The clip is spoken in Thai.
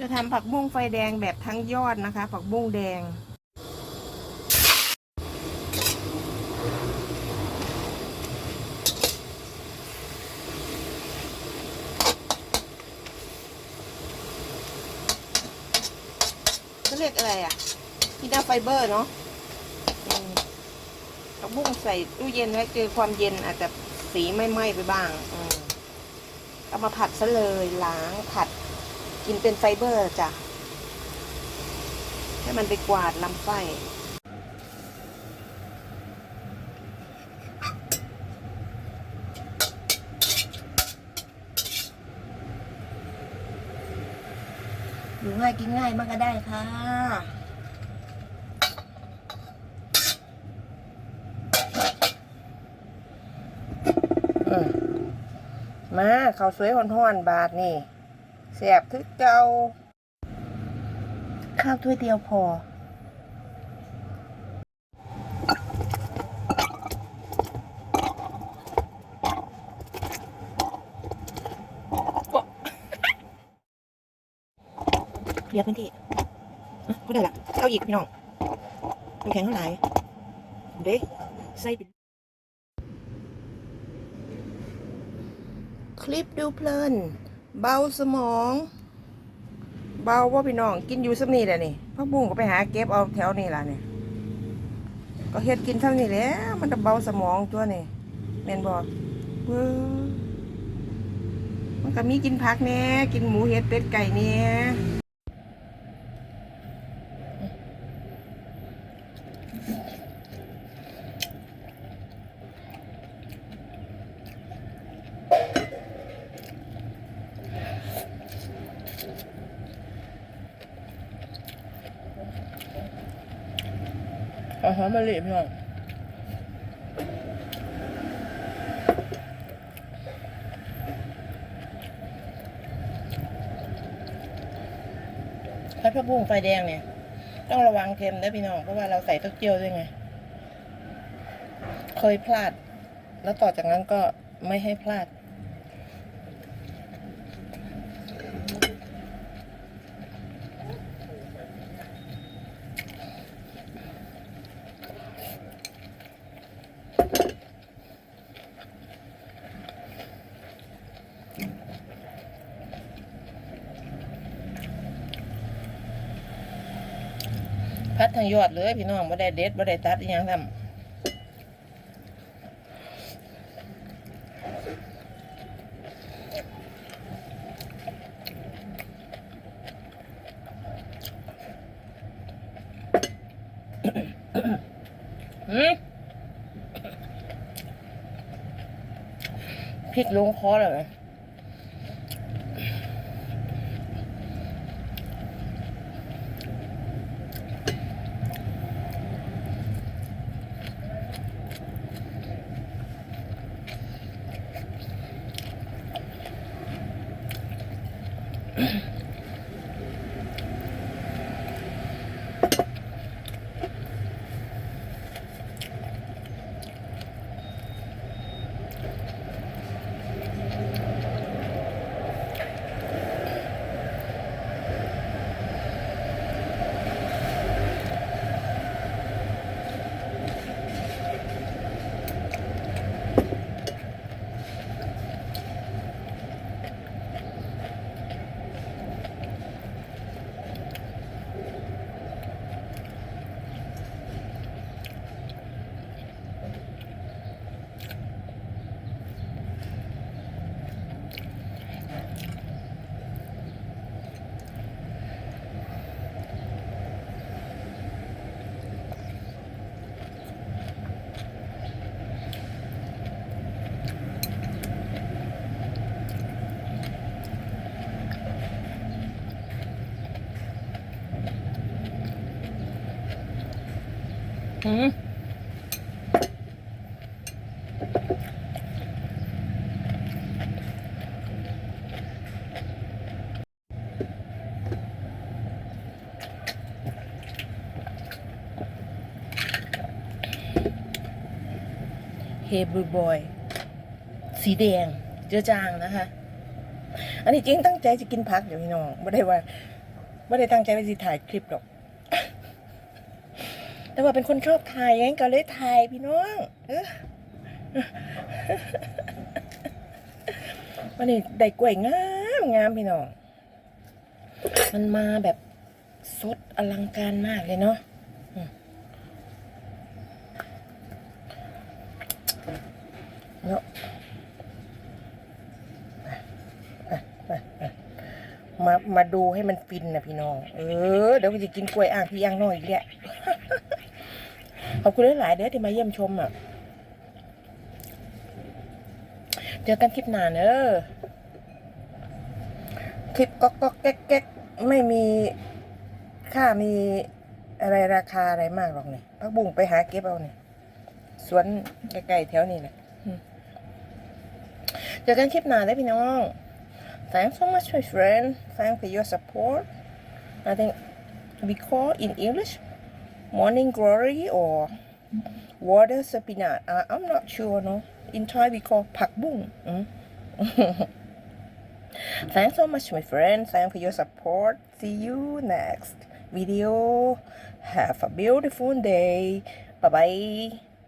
จะทำผักบุ้งไฟแดงแบบทั้งยอดนะคะ ผักบุ้งแดงเขาเรียกอะไรอะพีน่าไฟเบอร์เนาะผักบุ้งใส่ตู้เย็นไว้เจอความเย็นอาจจะสีไม่ไหม้ไปบ้างเอามาผัดซะเลยล้างผัด กินเป็นไฟเบอร์จ้ะ ให้มันไปกวาดลำไส้อยู่ง่ายกินง่ายมากก็ได้ค่ะมมาข้าวสวยห่อนๆบาทนี่ แสบทึกเกาข้าวถ้วยเดียวพอเคลียร์พื้นที่อะก็ได้ละเอาอีกพี่น้องมันแข็งเท่าไหร่เด้ใส่เป็นคลิปดูเพลิน เบาสมอง เบาว่าพี่น้อง กินอยู่สักนี่แหละนี่พักบุ้งก็ไปหาเก็บเอาแถวนี่ล่ะนี่ก็เฮ็ดกินเท่านี้แหล้วมันจะเบาสมองตัวนี่แม่นบอกเว้อมันก็มีกินผักแน่กินหมูเห็ดเป็ดไก่เนี่ย อาหารมาเลยพี่น้องพัดพระบุ้งไฟแดงเนี่ย ต้องระวังเค็มนะพี่น้อง เพราะว่าเราใส่เต้าเจี้ยวด้วยไง เคยพลาด แล้วต่อจากนั้นก็ไม่ให้พลาด พัดทางยอดเลยพี่น้องบ่ได้เด็ดบ่ได้ตัดอหยังทำ พริกลงคอเลย อืมเฮบรูบอย สีแดง เจือจางนะคะ อันนี้จริงตั้งใจจะกินผักอยู่พี่น้องไม่ได้ว่าไม่ได้ตั้งใจไปสิถ่ายคลิปหรอก แต่ว่าเป็นคนชอบถ่ายไงก็เลยถ่ายพี่น้องออวันนี้ได้กล้วยงามงามพี่น้อง มันมาแบบสดอลังการมากเลยเนาะเนาะมา มาดูให้มันฟินนะพี่น้อง เออ เดี๋ยวจะกินกล้วยอ่างพี่ย่างน้อยอีกแล้ว ขอบคุณหลายๆเด้อที่มาเยี่ยมชมอะ เจอกันคลิปหน้าเนอะคลิปก็ก็แก๊กแก๊กไม่มีค่ามีอะไรราคาอะไรมากหรอกเนี่ยพักบุ้งไปหาเก็บเอาเนี่ยสวนใกล้ๆแถวนี้แหละเจอกันคลิปหน้าได้พี่น้อง Thanks so much my friend Thanks for your support I think we call in English morning glory or water spinach. Uh, I'm not sure, no. In Thai we call pak bung. Mm. Thanks so much, my friends. Thanks for your support. See you next video. Have a beautiful day. Bye bye.